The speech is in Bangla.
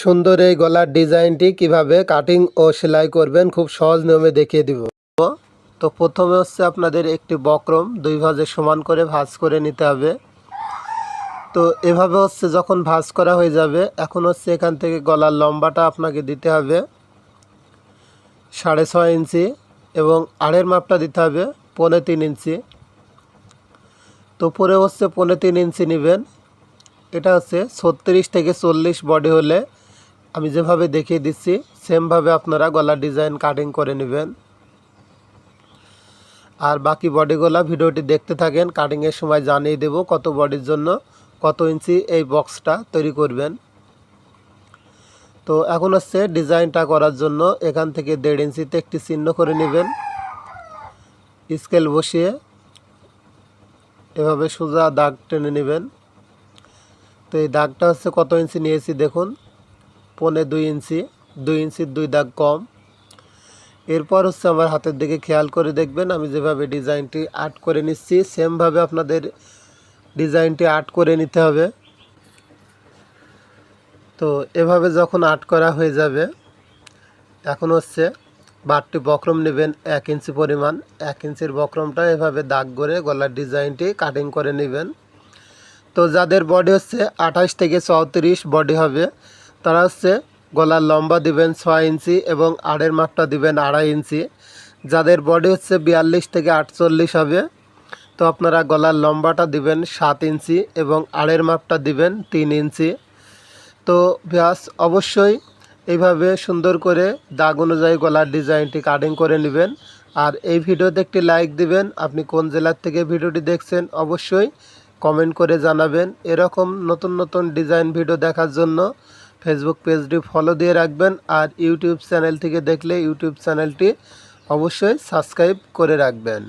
সুন্দর এই গলার ডিজাইনটি কীভাবে কাটিং ও সেলাই করবেন খুব সহজ নিয়মে দেখিয়ে দিব। তো প্রথমে হচ্ছে আপনাদের একটি বক্রম দুই ভাজে সমান করে ভাঁজ করে নিতে হবে। তো এভাবে হচ্ছে যখন ভাজ করা হয়ে যাবে, এখন হচ্ছে এখান থেকে গলার লম্বাটা আপনাকে দিতে হবে সাড়ে ছয় ইঞ্চি এবং আড়ের মাপটা দিতে হবে পৌনে তিন ইঞ্চি। তো পরে হচ্ছে পৌনে তিন ইঞ্চি নেবেন। এটা হচ্ছে ছত্রিশ থেকে চল্লিশ বডি হলে আমি যেভাবে দেখিয়ে দিচ্ছি, সেমভাবে আপনারা গলার ডিজাইন কাটিং করে নেবেন। আর বাকি বডিগুলা ভিডিওটি দেখতে থাকেন কাটিংয়ের সময় জানিয়ে দেব কত বডির জন্য কত ইঞ্চি এই বক্সটা তৈরি করবেন। তো এখন হচ্ছে ডিজাইনটা করার জন্য এখান থেকে দেড় ইঞ্চিতে একটি চিহ্ন করে নেবেন। স্কেল বসিয়ে এভাবে সোজা দাগ টেনে নেবেন। তো এই দাগটা হচ্ছে কত ইঞ্চি নিয়েছি দেখুন। পনে দুই ইঞ্চি, দুই ইঞ্চির দুই দাগ কম। এরপর হচ্ছে আমার হাতের দিকে খেয়াল করে দেখবেন, আমি যেভাবে ডিজাইনটি আর্ট করে নিচ্ছি, সেমভাবে আপনাদের ডিজাইনটি আর্ট করে নিতে হবে। তো এভাবে যখন আর্ট করা হয়ে যাবে, এখন হচ্ছে বারটি বক্রম নেবেন এক ইঞ্চি পরিমাণ। এক ইঞ্চির বক্রমটা এভাবে দাগ করে গলার ডিজাইনটি কাটিং করে নেবেন। তো যাদের বডি হচ্ছে আঠাশ থেকে চৌত্রিশ বডি হবে তারা হচ্ছে গলার লম্বা দিবেন ছয় ইঞ্চি এবং আড়ের মাপটা দিবেন আড়াই ইঞ্চি। যাদের বডি হচ্ছে বিয়াল্লিশ থেকে আটচল্লিশ হবে, তো আপনারা গলার লম্বাটা দিবেন সাত ইঞ্চি এবং আড়ের মাপটা দিবেন তিন ইঞ্চি। তো ব্যাস, অবশ্যই এইভাবে সুন্দর করে দাগ অনুযায়ী গলার ডিজাইনটি কাটিং করে নেবেন। আর এই ভিডিওতে একটি লাইক দিবেন। আপনি কোন জেলার থেকে ভিডিওটি দেখছেন অবশ্যই কমেন্ট করে জানাবেন। এরকম নতুন নতুন ডিজাইন ভিডিও দেখার জন্য ফেসবুক পেজটি ফলো দিয়ে রাখবেন আর ইউটিউব চ্যানেল থেকে দেখলে ইউটিউব চ্যানেলটি অবশ্যই সাবস্ক্রাইব করে রাখবেন।